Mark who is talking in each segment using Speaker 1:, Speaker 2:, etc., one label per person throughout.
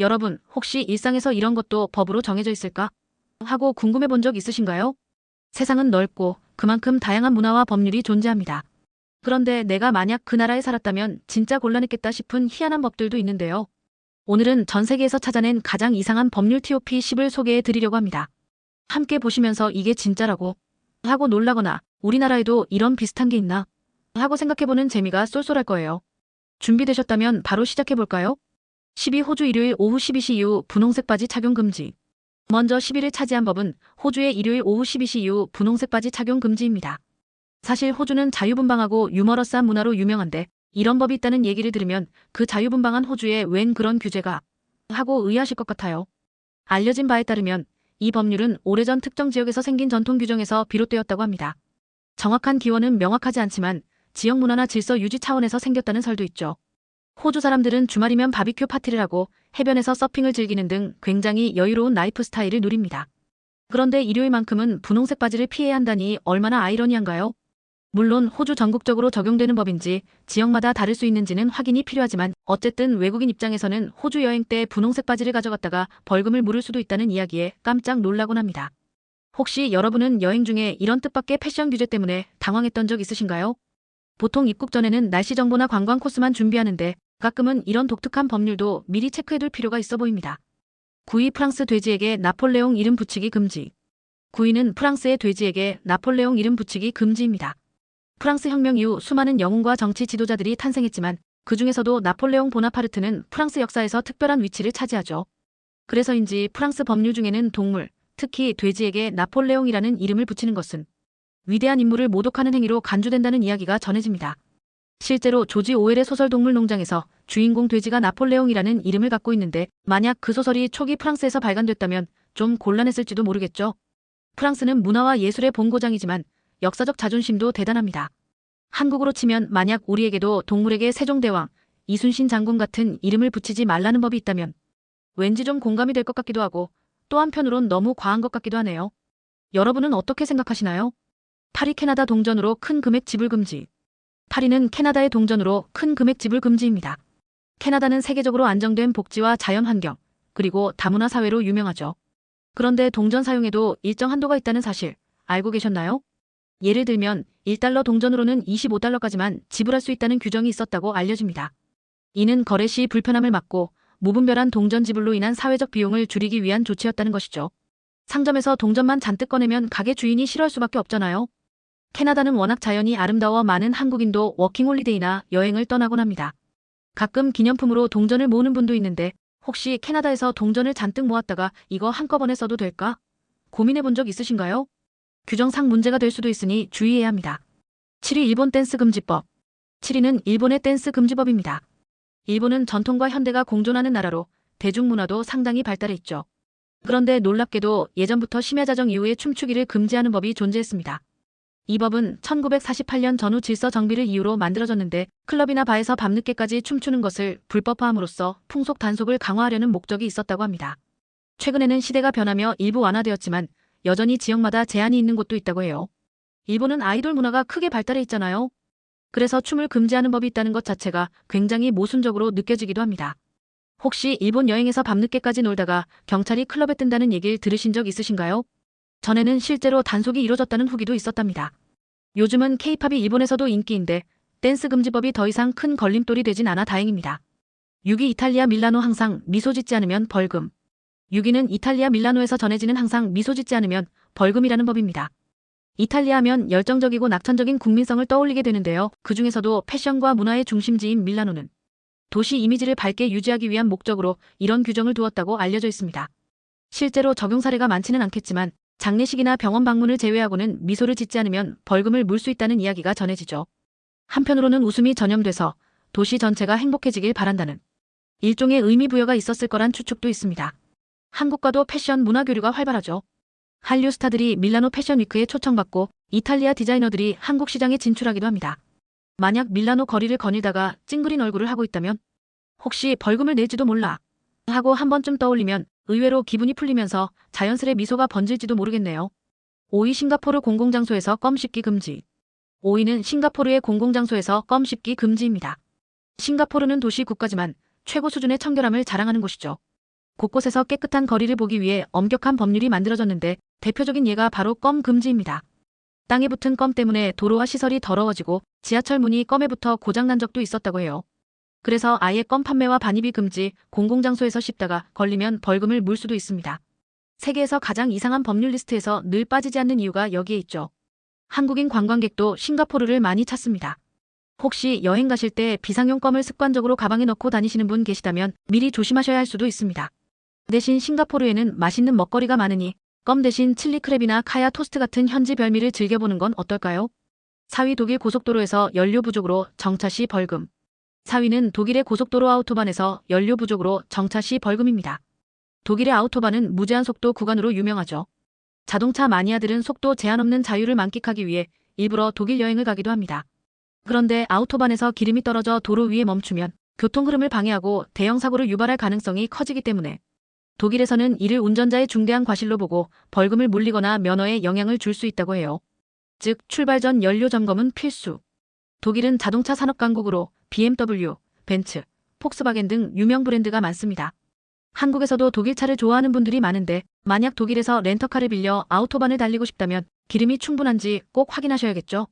Speaker 1: 여러분, 혹시 일상에서 이런 것도 법으로 정해져 있을까? 하고 궁금해 본 적 있으신가요? 세상은 넓고 그만큼 다양한 문화와 법률이 존재합니다. 그런데 내가 만약 그 나라에 살았다면 진짜 곤란했겠다 싶은 희한한 법들도 있는데요. 오늘은 전 세계에서 찾아낸 가장 이상한 법률 TOP 10을 소개해 드리려고 합니다. 함께 보시면서 이게 진짜라고 하고 놀라거나 우리나라에도 이런 비슷한 게 있나 하고 생각해보는 재미가 쏠쏠할 거예요. 준비되셨다면 바로 시작해볼까요? 12 호주 일요일 오후 12시 이후 분홍색 바지 착용 금지. 먼저 10일을 차지한 법은 호주의 일요일 오후 12시 이후 분홍색 바지 착용 금지입니다. 사실 호주는 자유분방하고 유머러스한 문화로 유명한데 이런 법이 있다는 얘기를 들으면 그 자유분방한 호주에 웬 그런 규제가 하고 의아하실 것 같아요. 알려진 바에 따르면 이 법률은 오래전 특정 지역에서 생긴 전통 규정에서 비롯되었다고 합니다. 정확한 기원은 명확하지 않지만 지역 문화나 질서 유지 차원에서 생겼다는 설도 있죠. 호주 사람들은 주말이면 바비큐 파티를 하고 해변에서 서핑을 즐기는 등 굉장히 여유로운 라이프 스타일을 누립니다. 그런데 일요일만큼은 분홍색 바지를 피해야 한다니 얼마나 아이러니한가요? 물론 호주 전국적으로 적용되는 법인지 지역마다 다를 수 있는지는 확인이 필요하지만 어쨌든 외국인 입장에서는 호주 여행 때 분홍색 바지를 가져갔다가 벌금을 물을 수도 있다는 이야기에 깜짝 놀라곤 합니다. 혹시 여러분은 여행 중에 이런 뜻밖의 패션 규제 때문에 당황했던 적 있으신가요? 보통 입국 전에는 날씨 정보나 관광 코스만 준비하는데 가끔은 이런 독특한 법률도 미리 체크해둘 필요가 있어 보입니다. 9위 프랑스 돼지에게 나폴레옹 이름 붙이기 금지. 9위는 프랑스의 돼지에게 나폴레옹 이름 붙이기 금지입니다. 프랑스 혁명 이후 수많은 영웅과 정치 지도자들이 탄생했지만 그 중에서도 나폴레옹 보나파르트는 프랑스 역사에서 특별한 위치를 차지하죠. 그래서인지 프랑스 법률 중에는 동물, 특히 돼지에게 나폴레옹이라는 이름을 붙이는 것은 위대한 인물을 모독하는 행위로 간주된다는 이야기가 전해집니다. 실제로 조지 오웰의 소설 동물농장에서 주인공 돼지가 나폴레옹이라는 이름을 갖고 있는데 만약 그 소설이 초기 프랑스에서 발간됐다면 좀 곤란했을지도 모르겠죠. 프랑스는 문화와 예술의 본고장이지만 역사적 자존심도 대단합니다. 한국으로 치면 만약 우리에게도 동물에게 세종대왕, 이순신 장군 같은 이름을 붙이지 말라는 법이 있다면 왠지 좀 공감이 될 것 같기도 하고 또 한편으론 너무 과한 것 같기도 하네요. 여러분은 어떻게 생각하시나요? 파리 캐나다 동전으로 큰 금액 지불 금지. 파리는 캐나다의 동전으로 큰 금액 지불 금지입니다. 캐나다는 세계적으로 안정된 복지와 자연 환경, 그리고 다문화 사회로 유명하죠. 그런데 동전 사용에도 일정 한도가 있다는 사실 알고 계셨나요? 예를 들면 1달러 동전으로는 25달러까지만 지불할 수 있다는 규정이 있었다고 알려집니다. 이는 거래 시 불편함을 막고 무분별한 동전 지불로 인한 사회적 비용을 줄이기 위한 조치였다는 것이죠. 상점에서 동전만 잔뜩 꺼내면 가게 주인이 싫어할 수밖에 없잖아요. 캐나다는 워낙 자연이 아름다워 많은 한국인도 워킹홀리데이나 여행을 떠나곤 합니다. 가끔 기념품으로 동전을 모으는 분도 있는데 혹시 캐나다에서 동전을 잔뜩 모았다가 이거 한꺼번에 써도 될까? 고민해 본 적 있으신가요? 규정상 문제가 될 수도 있으니 주의해야 합니다. 7위 일본 댄스 금지법. 7위는 일본의 댄스 금지법입니다. 일본은 전통과 현대가 공존하는 나라로 대중문화도 상당히 발달해 있죠. 그런데 놀랍게도 예전부터 심야자정 이후에 춤추기를 금지하는 법이 존재했습니다. 이 법은 1948년 전후 질서 정비를 이유로 만들어졌는데 클럽이나 바에서 밤늦게까지 춤추는 것을 불법화함으로써 풍속 단속을 강화하려는 목적이 있었다고 합니다. 최근에는 시대가 변하며 일부 완화되었지만 여전히 지역마다 제한이 있는 곳도 있다고 해요. 일본은 아이돌 문화가 크게 발달해 있잖아요. 그래서 춤을 금지하는 법이 있다는 것 자체가 굉장히 모순적으로 느껴지기도 합니다. 혹시 일본 여행에서 밤늦게까지 놀다가 경찰이 클럽에 뜬다는 얘기를 들으신 적 있으신가요? 전에는 실제로 단속이 이뤄졌다는 후기도 있었답니다. 요즘은 케이팝이 일본에서도 인기인데 댄스 금지법이 더 이상 큰 걸림돌이 되진 않아 다행입니다. 6위 이탈리아 밀라노 항상 미소 짓지 않으면 벌금. 6위는 이탈리아 밀라노에서 전해지는 항상 미소 짓지 않으면 벌금이라는 법입니다. 이탈리아 하면 열정적이고 낙천적인 국민성을 떠올리게 되는데요. 그 중에서도 패션과 문화의 중심지인 밀라노는 도시 이미지를 밝게 유지하기 위한 목적으로 이런 규정을 두었다고 알려져 있습니다. 실제로 적용 사례가 많지는 않겠지만 장례식이나 병원 방문을 제외하고는 미소를 짓지 않으면 벌금을 물 수 있다는 이야기가 전해지죠. 한편으로는 웃음이 전염돼서 도시 전체가 행복해지길 바란다는 일종의 의미 부여가 있었을 거란 추측도 있습니다. 한국과도 패션 문화 교류가 활발하죠. 한류 스타들이 밀라노 패션 위크에 초청받고 이탈리아 디자이너들이 한국 시장에 진출하기도 합니다. 만약 밀라노 거리를 거닐다가 찡그린 얼굴을 하고 있다면 혹시 벌금을 낼지도 몰라 하고 한 번쯤 떠올리면 의외로 기분이 풀리면서 자연스레 미소가 번질지도 모르겠네요. 5위 싱가포르 공공장소에서 껌 씹기 금지. 5위는 싱가포르의 공공장소에서 껌 씹기 금지입니다. 싱가포르는 도시 국가지만 최고 수준의 청결함을 자랑하는 곳이죠. 곳곳에서 깨끗한 거리를 보기 위해 엄격한 법률이 만들어졌는데 대표적인 예가 바로 껌 금지입니다. 땅에 붙은 껌 때문에 도로와 시설이 더러워지고 지하철 문이 껌에 붙어 고장난 적도 있었다고 해요. 그래서 아예 껌 판매와 반입이 금지, 공공장소에서 씹다가 걸리면 벌금을 물 수도 있습니다. 세계에서 가장 이상한 법률 리스트에서 늘 빠지지 않는 이유가 여기에 있죠. 한국인 관광객도 싱가포르를 많이 찾습니다. 혹시 여행 가실 때 비상용 껌을 습관적으로 가방에 넣고 다니시는 분 계시다면 미리 조심하셔야 할 수도 있습니다. 대신 싱가포르에는 맛있는 먹거리가 많으니 껌 대신 칠리 크랩이나 카야 토스트 같은 현지 별미를 즐겨보는 건 어떨까요? 4위 독일 고속도로에서 연료 부족으로 정차 시 벌금. 4위는 독일의 고속도로 아우토반에서 연료 부족으로 정차 시 벌금입니다. 독일의 아우토반은 무제한 속도 구간으로 유명하죠. 자동차 마니아들은 속도 제한 없는 자유를 만끽하기 위해 일부러 독일 여행을 가기도 합니다. 그런데 아우토반에서 기름이 떨어져 도로 위에 멈추면 교통 흐름을 방해하고 대형 사고를 유발할 가능성이 커지기 때문에 독일에서는 이를 운전자의 중대한 과실로 보고 벌금을 물리거나 면허에 영향을 줄 수 있다고 해요. 즉 출발 전 연료 점검은 필수. 독일은 자동차 산업 강국으로 BMW, 벤츠, 폭스바겐 등 유명 브랜드가 많습니다. 한국에서도 독일 차를 좋아하는 분들이 많은데 만약 독일에서 렌터카를 빌려 아우토반을 달리고 싶다면 기름이 충분한지 꼭 확인하셔야겠죠.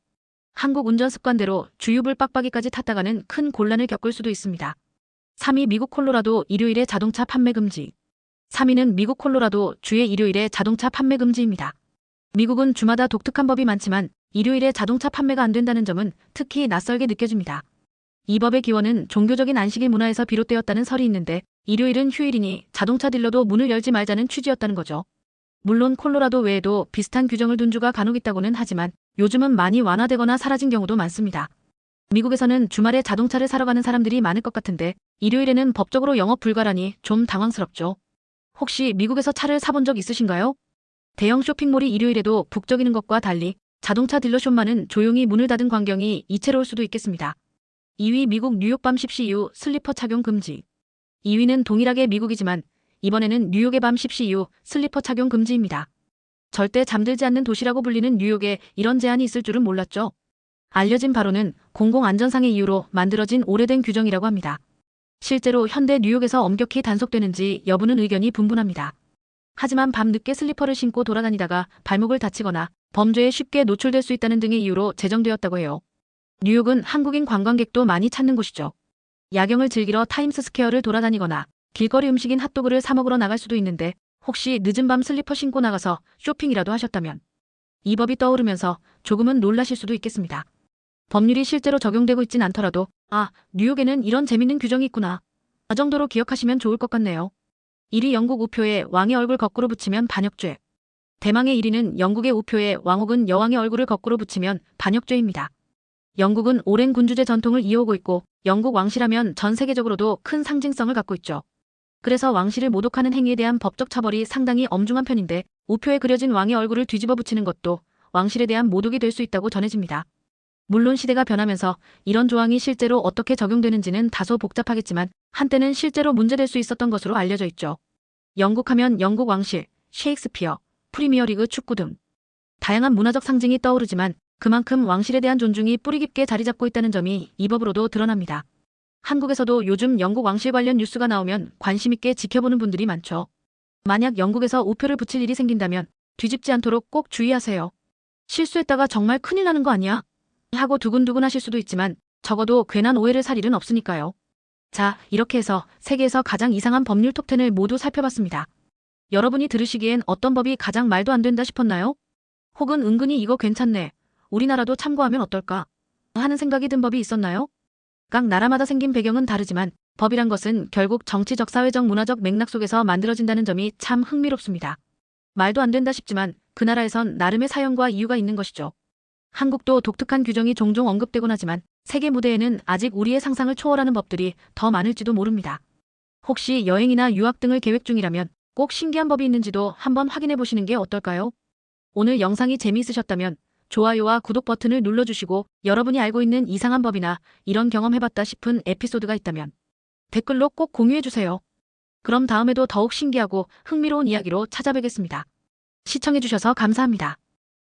Speaker 1: 한국 운전 습관대로 주유불 빡빡이까지 탔다가는 큰 곤란을 겪을 수도 있습니다. 3위 미국 콜로라도 일요일에 자동차 판매 금지. 3위는 미국 콜로라도 주의 일요일에 자동차 판매 금지입니다. 미국은 주마다 독특한 법이 많지만 일요일에 자동차 판매가 안 된다는 점은 특히 낯설게 느껴집니다. 이 법의 기원은 종교적인 안식일 문화에서 비롯되었다는 설이 있는데 일요일은 휴일이니 자동차 딜러도 문을 열지 말자는 취지였다는 거죠. 물론 콜로라도 외에도 비슷한 규정을 둔 주가 간혹 있다고는 하지만 요즘은 많이 완화되거나 사라진 경우도 많습니다. 미국에서는 주말에 자동차를 사러 가는 사람들이 많을 것 같은데 일요일에는 법적으로 영업 불가라니 좀 당황스럽죠. 혹시 미국에서 차를 사본 적 있으신가요? 대형 쇼핑몰이 일요일에도 북적이는 것과 달리 자동차 딜러숍만은 조용히 문을 닫은 광경이 이채로울 수도 있겠습니다. 2위 미국 뉴욕 밤 10시 이후 슬리퍼 착용 금지. 2위는 동일하게 미국이지만 이번에는 뉴욕의 밤 10시 이후 슬리퍼 착용 금지입니다. 절대 잠들지 않는 도시라고 불리는 뉴욕에 이런 제한이 있을 줄은 몰랐죠. 알려진 바로는 공공안전상의 이유로 만들어진 오래된 규정이라고 합니다. 실제로 현대 뉴욕에서 엄격히 단속되는지 여부는 의견이 분분합니다. 하지만 밤 늦게 슬리퍼를 신고 돌아다니다가 발목을 다치거나 범죄에 쉽게 노출될 수 있다는 등의 이유로 제정되었다고 해요. 뉴욕은 한국인 관광객도 많이 찾는 곳이죠. 야경을 즐기러 타임스 스퀘어를 돌아다니거나 길거리 음식인 핫도그를 사 먹으러 나갈 수도 있는데 혹시 늦은 밤 슬리퍼 신고 나가서 쇼핑이라도 하셨다면 이 법이 떠오르면서 조금은 놀라실 수도 있겠습니다. 법률이 실제로 적용되고 있진 않더라도 아, 뉴욕에는 이런 재밌는 규정이 있구나. 아 정도로 기억하시면 좋을 것 같네요. 1위 영국 우표에 왕의 얼굴 거꾸로 붙이면 반역죄. 대망의 1위는 영국의 우표에 왕 혹은 여왕의 얼굴을 거꾸로 붙이면 반역죄입니다. 영국은 오랜 군주제 전통을 이어오고 있고 영국 왕실하면 전 세계적으로도 큰 상징성을 갖고 있죠. 그래서 왕실을 모독하는 행위에 대한 법적 처벌이 상당히 엄중한 편인데 우표에 그려진 왕의 얼굴을 뒤집어 붙이는 것도 왕실에 대한 모독이 될 수 있다고 전해집니다. 물론 시대가 변하면서 이런 조항이 실제로 어떻게 적용되는지는 다소 복잡하겠지만 한때는 실제로 문제될 수 있었던 것으로 알려져 있죠. 영국 하면 영국 왕실, 셰익스피어, 프리미어리그 축구 등 다양한 문화적 상징이 떠오르지만 그만큼 왕실에 대한 존중이 뿌리 깊게 자리 잡고 있다는 점이 이 법으로도 드러납니다. 한국에서도 요즘 영국 왕실 관련 뉴스가 나오면 관심 있게 지켜보는 분들이 많죠. 만약 영국에서 우표를 붙일 일이 생긴다면 뒤집지 않도록 꼭 주의하세요. 실수했다가 정말 큰일 나는 거 아니야? 하고 두근두근 하실 수도 있지만 적어도 괜한 오해를 살 일은 없으니까요. 자, 이렇게 해서 세계에서 가장 이상한 법률 톱10을 모두 살펴봤습니다. 여러분이 들으시기엔 어떤 법이 가장 말도 안 된다 싶었나요? 혹은 은근히 이거 괜찮네. 우리나라도 참고하면 어떨까? 하는 생각이 든 법이 있었나요? 각 나라마다 생긴 배경은 다르지만 법이란 것은 결국 정치적, 사회적, 문화적 맥락 속에서 만들어진다는 점이 참 흥미롭습니다. 말도 안 된다 싶지만 그 나라에선 나름의 사연과 이유가 있는 것이죠. 한국도 독특한 규정이 종종 언급되곤 하지만 세계 무대에는 아직 우리의 상상을 초월하는 법들이 더 많을지도 모릅니다. 혹시 여행이나 유학 등을 계획 중이라면 꼭 신기한 법이 있는지도 한번 확인해 보시는 게 어떨까요? 오늘 영상이 재미있으셨다면 좋아요와 구독 버튼을 눌러주시고 여러분이 알고 있는 이상한 법이나 이런 경험해봤다 싶은 에피소드가 있다면 댓글로 꼭 공유해주세요. 그럼 다음에도 더욱 신기하고 흥미로운 이야기로 찾아뵙겠습니다. 시청해주셔서 감사합니다.